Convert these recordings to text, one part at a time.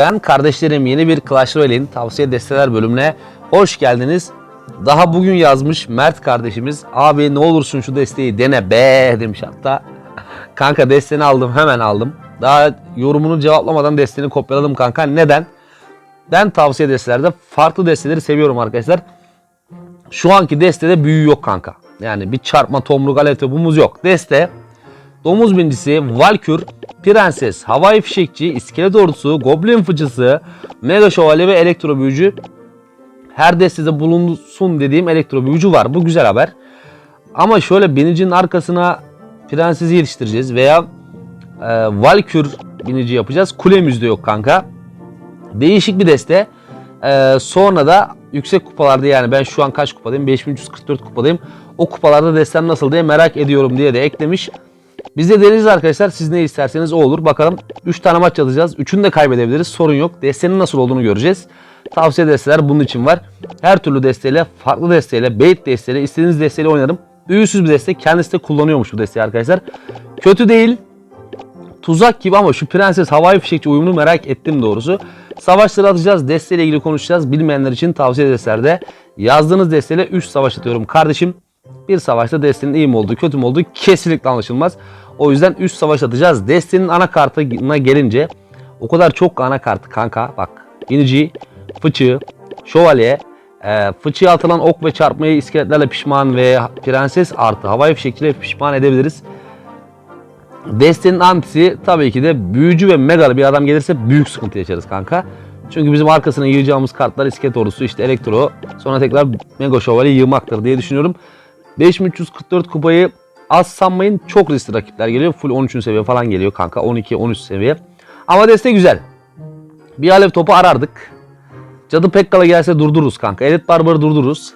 Ben kardeşlerim yeni bir Clash Royale'in tavsiye desteler bölümüne hoş geldiniz. Daha bugün yazmış Mert kardeşimiz. Abi ne olursun şu desteği dene be demiş hatta. Kanka desteğini aldım hemen aldım. Daha yorumunu cevaplamadan desteğini kopyaladım kanka. Neden? Ben tavsiye destelerde farklı desteleri seviyorum arkadaşlar. Şu anki destede büyü yok kanka. Yani bir çarpma, tomruk, alev topumuz yok. Deste Domuz bincisi, Valkür, Prenses, Havai Fişekçi, İskelet Ordusu, Goblin Fıçısı, Mega Şövalye ve Elektro Büyücü. Her destede bulunsun dediğim elektro büyücü var. Bu güzel haber. Ama şöyle binicinin arkasına Prenses'i yetiştireceğiz veya e, Valkür binici yapacağız. Kulemiz de yok kanka. Değişik bir deste. E, sonra da yüksek kupalarda yani ben şu an kaç kupadayım? 5344 kupadayım. O kupalarda destem nasıl diye merak ediyorum diye de eklemiş. Biz de deriz arkadaşlar. Siz ne isterseniz o olur. Bakalım 3 tane maç alacağız. 3'ünü de kaybedebiliriz. Sorun yok. Destenin nasıl olduğunu göreceğiz. Tavsiye desteler bunun için var. Her türlü desteyle, farklı desteyle, bait desteyle, istediğiniz desteyle oynarım. Büyüsüz bir destek. Kendisi de kullanıyormuş bu desteği arkadaşlar. Kötü değil. Tuzak gibi ama şu prenses havai fişekçi uyumunu merak ettim doğrusu. Savaşları atacağız. Desteğiyle ilgili konuşacağız. Bilmeyenler için tavsiye destelerde yazdığınız desteğiyle 3 savaş atıyorum kardeşim. Bir savaşta destenin iyi mi olduğu kötü mü olduğu kesinlikle anlaşılmaz. O yüzden 3 savaş atacağız. Destenin ana kartına gelince o kadar çok ana kartı kanka bak. Binici, fıçı, şövalye, e, fıçıya atılan ok ve çarpmayı iskeletlerle pişman ve prenses artı havai fişekçiyle pişman edebiliriz. Destenin antisi tabii ki de büyücü ve megalı bir adam gelirse büyük sıkıntı yaşarız kanka. Çünkü bizim arkasına yığacağımız kartlar iskelet ordusu işte elektro sonra tekrar mega şövalye yığmaktır diye düşünüyorum. 5344 kupayı az sanmayın çok riskli rakipler geliyor. Full 13. seviye falan geliyor kanka 12-13 seviye. Ama deste güzel. Bir alev topu arardık. Cadı Pekkala gelse durdururuz kanka. Elit Barbar'ı durdururuz.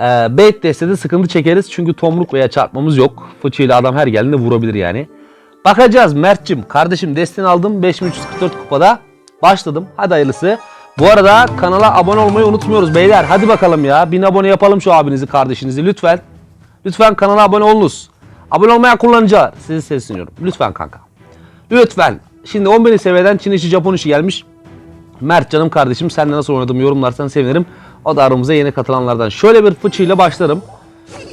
Ee, bait destede sıkıntı çekeriz çünkü tomruk veya çarpmamız yok. Fıçıyla adam her geldiğinde vurabilir yani. Bakacağız Mert'cim. Kardeşim destini aldım 5344 kupada. Başladım. Hadi hayırlısı. Bu arada kanala abone olmayı unutmuyoruz beyler. Hadi bakalım ya. Bin abone yapalım şu abinizi kardeşinizi lütfen. Lütfen kanala abone olunuz. Abone olmayan kullanıcılar sizi sesleniyorum. Lütfen kanka. Lütfen. Şimdi 11. seviyeden Çin işi Japon işi gelmiş. Mert canım kardeşim sen de nasıl oynadığımı yorumlarsan sevinirim. O da aramıza yeni katılanlardan. Şöyle bir fıçıyla başlarım.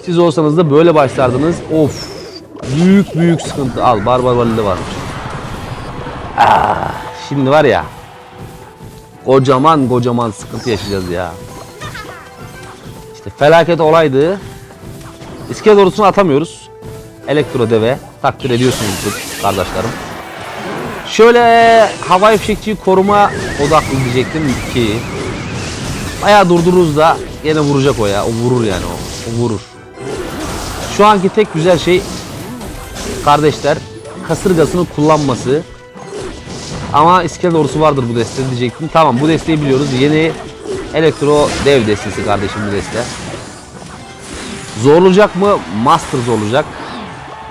Siz olsanız da böyle başlardınız. Of. Büyük büyük sıkıntı. Al barbar valide varmış. Ah, şimdi var ya. Kocaman kocaman sıkıntı yaşayacağız ya. İşte felaket olaydı. İskelet ordusunu atamıyoruz. Elektro deve takdir ediyorsunuzdur kardeşlerim. Şöyle havai fişekçiyi koruma odaklı diyecektim ki bayağı durdururuz da yine vuracak o ya. O vurur yani o. O vurur. Şu anki tek güzel şey kardeşler kasırgasını kullanması. Ama iskelet ordusu vardır bu deste diyecektim. Tamam bu desteği biliyoruz. Yeni elektro dev destesi kardeşim bu deste. Zorlayacak mı? Master zorlayacak.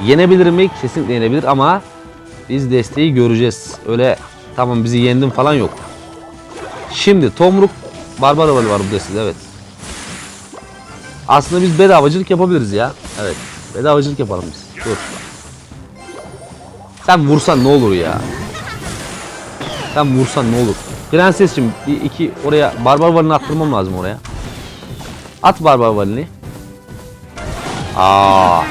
Yenebilir mi? Kesinlikle yenebilir ama biz desteği göreceğiz. Öyle tamam bizi yendin falan yok. Şimdi Tomruk Barbar Havalı var bu destede evet. Aslında biz bedavacılık yapabiliriz ya. Evet. Bedavacılık yapalım biz. Dur. Sen vursan ne olur ya. Sen vursan ne olur. Prensesciğim bir iki oraya barbar valini attırmam lazım oraya. At barbar valini. Aa.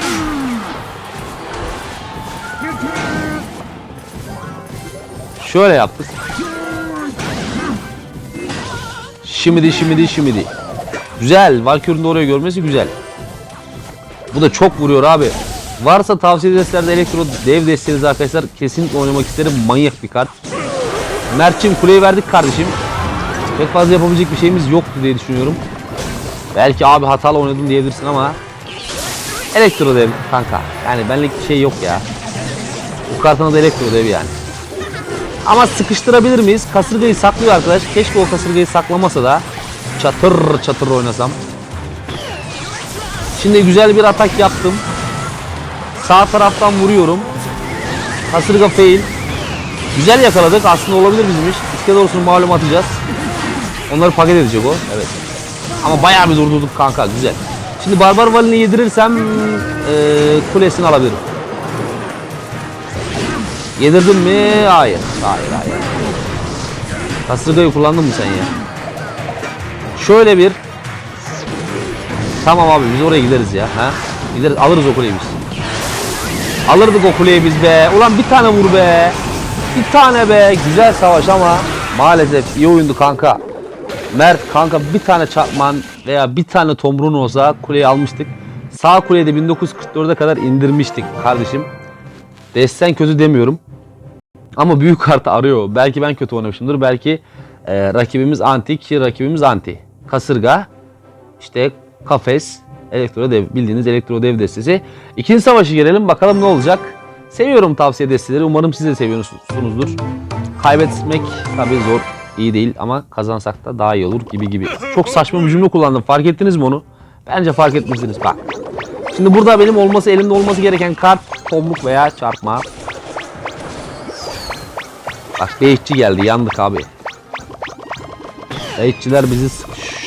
Şöyle yaptık. Şimidi şimidi şimidi. Güzel. Valkyrie'nin de oraya görmesi güzel. Bu da çok vuruyor abi. Varsa tavsiye destelerde elektro dev desteğiniz arkadaşlar kesinlikle oynamak isterim. Manyak bir kart. Mert'cim kuleyi verdik kardeşim. Pek fazla yapabilecek bir şeyimiz yoktu diye düşünüyorum. Belki abi hatalı oynadım diyebilirsin ama elektro dev kanka. Yani benlik bir şey yok ya. Bu kartın adı elektro dev yani. Ama sıkıştırabilir miyiz? Kasırgayı saklıyor arkadaş. Keşke o kasırgayı saklamasa da çatır çatır oynasam. Şimdi güzel bir atak yaptım. Sağ taraftan vuruyorum. Kasırga fail. Güzel yakaladık. Aslında olabilir bizim iş. İskelet olsun malum atacağız. Onları paket edecek o. Evet. Ama bayağı bir durdurduk kanka. Güzel. Şimdi barbar valini yedirirsem eee, kulesini alabilirim. Yedirdim mi? Hayır. Hayır hayır. Kasırgayı kullandın mı sen ya? Şöyle bir Tamam abi biz oraya gideriz ya. Ha? Gideriz alırız o kuleyi biz. Alırdık o kuleyi biz be. Ulan bir tane vur be. Bir tane be. Güzel savaş ama maalesef iyi oyundu kanka. Mert kanka bir tane çarpman veya bir tane tomruğun olsa kuleyi almıştık. Sağ kuleyi de 1944'e kadar indirmiştik kardeşim. Desten kötü demiyorum. Ama büyük kartı arıyor. Belki ben kötü oynamışımdır. Belki e, rakibimiz anti ki rakibimiz anti. Kasırga, işte kafes, elektro dev, bildiğiniz elektro dev destesi. İkinci savaşı girelim bakalım ne olacak. Seviyorum tavsiye desteleri. Umarım siz de seviyorsunuzdur. Kaybetmek tabii zor, iyi değil ama kazansak da daha iyi olur gibi gibi. Çok saçma bir cümle kullandım. Fark ettiniz mi onu? Bence fark etmişsiniz. Bak. Şimdi burada benim olması, elimde olması gereken kart tomruk veya çarpma. Bak beyitçi geldi. Yandık abi. Beyitçiler bizi...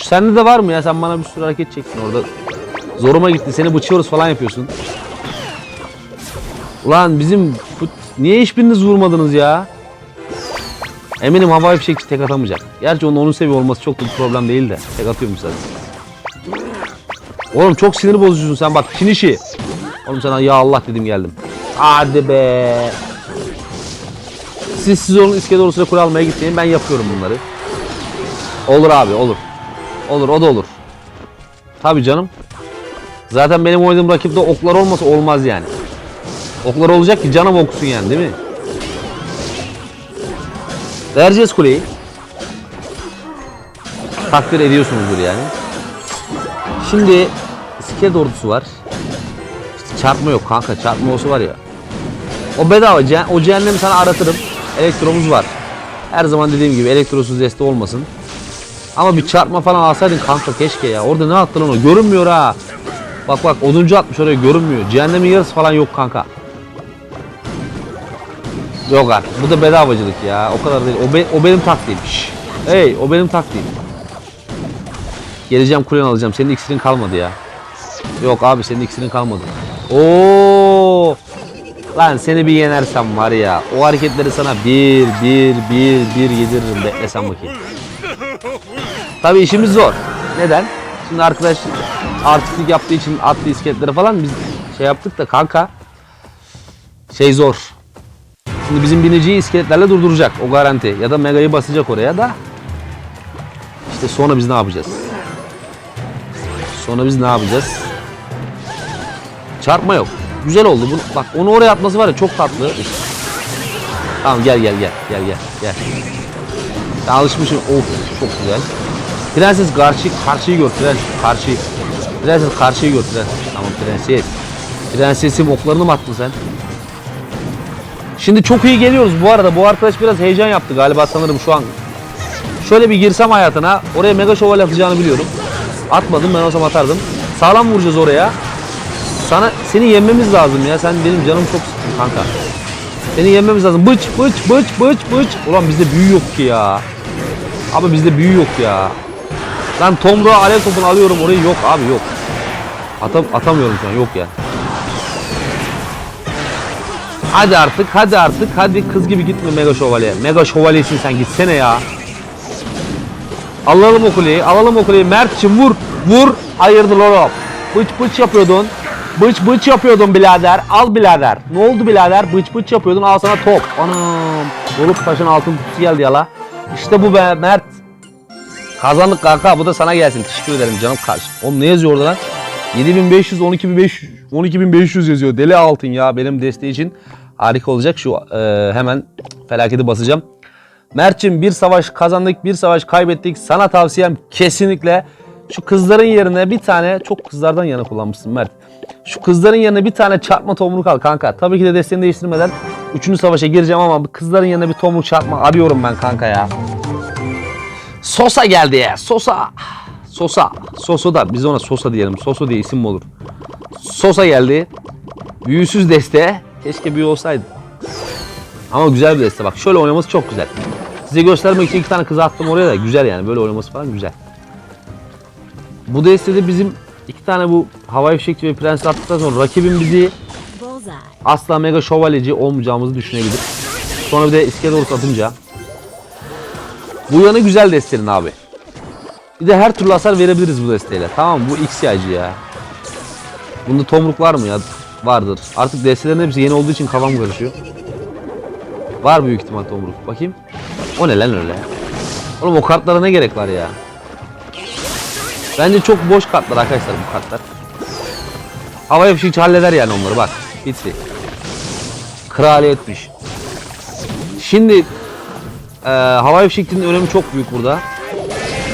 Sende de var mı ya? Sen bana bir sürü hareket çektin orada. Zoruma gitti. Seni bıçıyoruz falan yapıyorsun. Ulan bizim... fut- Niye hiçbiriniz vurmadınız ya? Eminim havai fişekçi tek atamayacak. Gerçi onun 10 seviye olması çok da bir problem değil de. Tek atıyormuş zaten. Oğlum çok sinir bozucusun sen bak Çin. Oğlum sana ya Allah dedim geldim. Hadi be. Siz siz onun iskele doğrusuyla kule almaya gitmeyin ben yapıyorum bunları. Olur abi olur. Olur o da olur. Tabi canım. Zaten benim oynadığım rakipte oklar olmasa olmaz yani. Oklar olacak ki canım okusun yani değil mi? Vereceğiz kuleyi. Takdir ediyorsunuzdur yani. Şimdi iskelet ordusu var. İşte çarpma yok kanka. Çarpma olsa var ya. O bedava. ce- O cehennemi sana aratırım. Elektromuz var. Her zaman dediğim gibi elektrosuz deste olmasın. Ama bir çarpma falan alsaydın kanka keşke ya. Orada ne attın onu? Görünmüyor ha. Bak bak oduncu atmış oraya görünmüyor. Cehennemin yarısı falan yok kanka. Yok artık. Bu da bedavacılık ya. O kadar değil. O, be- o benim taktiğim. Şşş. Hey o benim taktiğim. Geleceğim kuleni alacağım. Senin iksirin kalmadı ya. Yok abi senin iksirin kalmadı. Oo! Lan seni bir yenersem var ya. O hareketleri sana bir bir bir bir yediririm. Beklesen bakayım. Tabii işimiz zor. Neden? Şimdi arkadaş artistlik yaptığı için attı iskeletleri falan biz şey yaptık da kanka şey zor. Şimdi bizim biniciyi iskeletlerle durduracak o garanti. Ya da megayı basacak oraya da. İşte sonra biz ne yapacağız? Sonra biz ne yapacağız? Çarpma yok. Güzel oldu. Bu, bak onu oraya atması var ya çok tatlı. Tamam gel gel gel gel gel gel. Ben alışmışım. Of çok güzel. Prenses karşı karşıyı gör prens karşıyı. Prenses karşıyı gör prens. Tamam prenses. Prensesim oklarını mı attın sen? Şimdi çok iyi geliyoruz bu arada. Bu arkadaş biraz heyecan yaptı galiba sanırım şu an. Şöyle bir girsem hayatına. Oraya mega şövalye atacağını biliyorum. Atmadım ben olsam atardım. Sağlam vuracağız oraya. Sana seni yenmemiz lazım ya. Sen benim canım çok sıktın kanka. Seni yenmemiz lazım. Bıç bıç bıç bıç bıç. Ulan bizde büyü yok ki ya. Abi bizde büyü yok ya. Lan Tomruğa alev topunu alıyorum orayı yok abi yok. Atam atamıyorum şu an yok ya. Hadi artık hadi artık hadi kız gibi gitme mega şövalye. Mega şövalyesin sen gitsene ya. Alalım o kuleyi alalım o kuleyi Mert'cim vur vur. Hayırdır oğlum. Bıç bıç yapıyordun. Bıç bıç yapıyordun birader. Al birader. Ne oldu birader? Bıç bıç yapıyordun. Al sana top. Anam. Doruk taşın altın kutusu geldi yala. İşte bu be Mert. Kazandık kanka. Bu da sana gelsin. Teşekkür ederim canım kardeşim. Oğlum ne yazıyor orada lan? 7500 12500 12500 yazıyor. Deli altın ya benim desteği için. Harika olacak. Şu e, hemen felaketi basacağım. Mert'cim bir savaş kazandık, bir savaş kaybettik. Sana tavsiyem kesinlikle şu kızların yerine bir tane çok kızlardan yana kullanmışsın Mert. Şu kızların yerine bir tane çarpma tomruk al kanka. Tabii ki de desteğini değiştirmeden 3. savaşa gireceğim ama kızların yerine bir tomruk çarpma arıyorum ben kanka ya. Sosa geldi ya. Sosa. Sosa. Soso da biz ona Sosa diyelim. Soso diye isim mi olur? Sosa geldi. Büyüsüz deste. Keşke büyü olsaydı. Ama güzel bir deste bak. Şöyle oynaması çok güzel. Size göstermek için iki tane kız attım oraya da güzel yani. Böyle oynaması falan güzel. Bu destede bizim iki tane bu havai fişekçi ve prens attıktan sonra rakibim bizi asla mega şövalyeci olmayacağımızı düşünebilir. Sonra bir de iskele doğrusu atınca Bu yanı güzel destenin abi. Bir de her türlü hasar verebiliriz bu desteyle. Tamam bu X yaycı ya. Bunda tomruk var mı ya? Vardır. Artık destelerin hepsi yeni olduğu için kafam karışıyor. Var büyük ihtimal tomruk. Bakayım. O ne lan öyle? Oğlum o kartlara ne gerek var ya? Bence çok boş kartlar arkadaşlar bu kartlar. Havaya bir şey halleder yani onları bak. Bitti. Kraliyetmiş. Şimdi eee havai fişekçinin önemi çok büyük burada.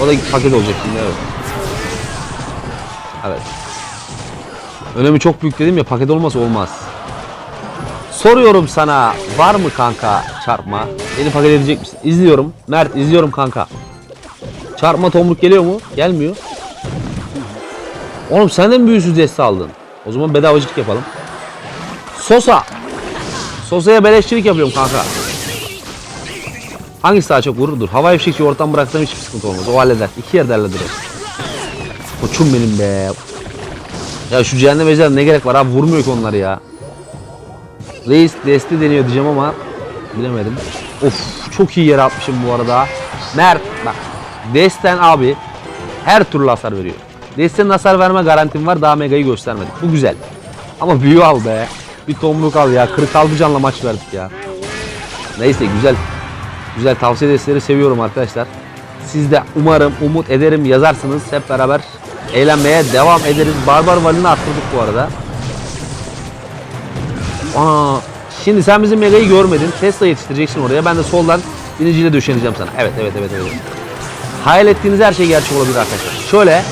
O da paket olacak şimdi evet. Evet. Önemi çok büyük dedim ya paket olmasa olmaz. Soruyorum sana var mı kanka çarpma? Beni paket edecek misin? İzliyorum. Mert izliyorum kanka. Çarpma tomruk geliyor mu? Gelmiyor. Oğlum sen de mi büyüsüz deste aldın? O zaman bedavacılık yapalım. Sosa. Sosa'ya beleşçilik yapıyorum kanka. Hangisi daha çok vurur? Dur. Havai fişekçi ortam bıraksam hiçbir sıkıntı olmaz. O halleder. İki yerde halleder. Koçum benim be. Ya şu cehennem ejderha ne gerek var abi vurmuyor ki onları ya. Reis desti deniyor diyeceğim ama bilemedim. Of çok iyi yere atmışım bu arada. Mert bak Desten abi her türlü hasar veriyor. Desten'in hasar verme garantim var daha megayı göstermedik. Bu güzel. Ama büyü al be. Bir tomruk al ya. 46 canla maç verdik ya. Neyse güzel. Güzel tavsiye desteleri seviyorum arkadaşlar. Siz de umarım, umut ederim yazarsınız. Hep beraber eğlenmeye devam ederiz. Barbar Valin'i arttırdık bu arada. Aa, şimdi sen bizim Mega'yı görmedin. Tesla yetiştireceksin oraya. Ben de soldan biniciyle döşeneceğim sana. Evet, evet, evet, evet. Hayal ettiğiniz her şey gerçek olabilir arkadaşlar. Şöyle.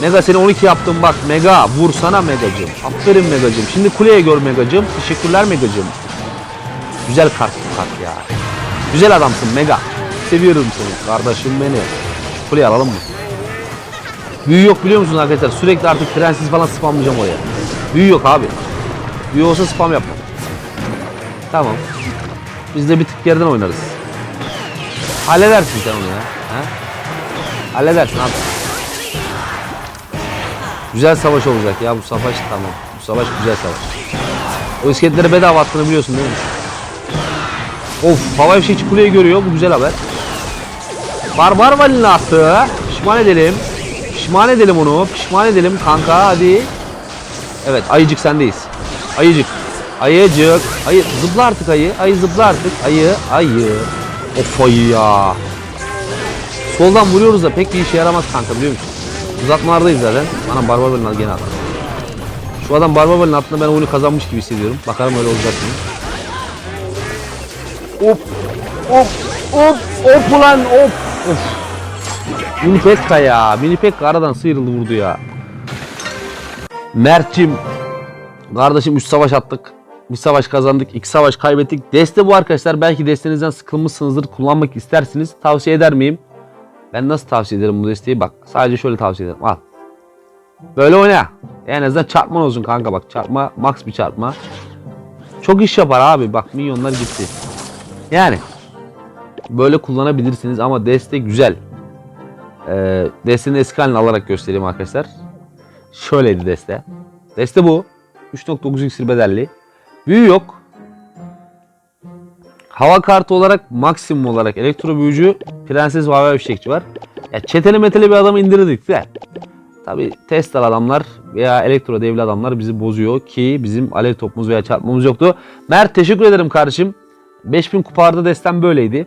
Mega seni 12 yaptım bak. Mega vursana Megacım. Aferin Megacım. Şimdi kuleye gör Megacım. Teşekkürler Megacım. Güzel kart kart ya. Güzel adamsın Mega. Seviyorum seni. Kardeşim beni. Kuleyi alalım mı? Büyü yok biliyor musunuz arkadaşlar? Sürekli artık prenses falan spamlayacağım oraya. Büyü yok abi. Büyü olsa spam yapma. Tamam. Biz de bir tık yerden oynarız. Halledersin sen onu ya. Ha? Halledersin abi. Güzel savaş olacak ya bu savaş tamam. Bu savaş güzel savaş. O iskeletleri bedava attığını biliyorsun değil mi? Of havai fişekçi kuleyi görüyor bu güzel haber. Barbar valini attı. Pişman edelim. Pişman edelim onu. Pişman edelim kanka hadi. Evet ayıcık sendeyiz. Ayıcık. Ayıcık. Ayı zıpla artık ayı. Ayı zıpla artık. Ayı. Ayı. Of ayı ya. Soldan vuruyoruz da pek bir işe yaramaz kanka biliyor musun? Uzatmalardayız zaten. Bana barbar valini al gene al. Şu adam barbar valinin altında ben oyunu kazanmış gibi hissediyorum. Bakalım öyle olacak mı? Hop. Hop. Hop. Hop ulan hop. Of. Mini Pekka ya. Mini Pekka aradan sıyrıldı vurdu ya. Mert'cim. Kardeşim 3 savaş attık. Bir savaş kazandık. iki savaş kaybettik. Deste bu arkadaşlar. Belki destenizden sıkılmışsınızdır. Kullanmak istersiniz. Tavsiye eder miyim? Ben nasıl tavsiye ederim bu desteği? Bak sadece şöyle tavsiye ederim. Al. Böyle oyna. En azından çarpman olsun kanka bak. Çarpma. Max bir çarpma. Çok iş yapar abi. Bak milyonlar gitti. Yani böyle kullanabilirsiniz ama deste güzel. Ee, destenin eski halini alarak göstereyim arkadaşlar. Şöyleydi deste. Deste bu. 3.9 iksir bedelli. Büyü yok. Hava kartı olarak maksimum olarak elektro büyücü, prenses ve hava fişekçi var. Ya çeteli meteli bir adamı indirdik de. Tabi Tesla adamlar veya elektro devli adamlar bizi bozuyor ki bizim alev topumuz veya çarpmamız yoktu. Mert teşekkür ederim kardeşim. 5000 kuparda destem böyleydi.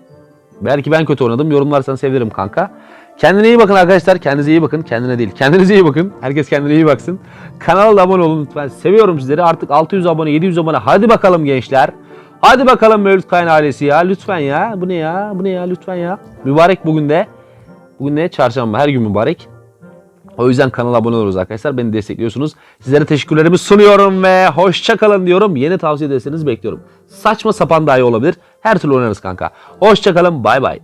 Belki ben kötü oynadım. Yorumlarsan sevinirim kanka. Kendine iyi bakın arkadaşlar. Kendinize iyi bakın. Kendine değil. Kendinize iyi bakın. Herkes kendine iyi baksın. Kanala da abone olun lütfen. Seviyorum sizleri. Artık 600 abone, 700 abone. Hadi bakalım gençler. Hadi bakalım Mevlüt Kayın ailesi ya. Lütfen ya. Bu ne ya? Bu ne ya? Lütfen ya. Mübarek bugün de. Bugün ne? Çarşamba. Her gün mübarek. O yüzden kanala abone oluruz arkadaşlar. Beni destekliyorsunuz. Sizlere teşekkürlerimi sunuyorum ve hoşça kalın diyorum. Yeni tavsiye ederseniz bekliyorum. Saçma sapan dahi olabilir. Her türlü oynarız kanka. Hoşça kalın. Bay bay.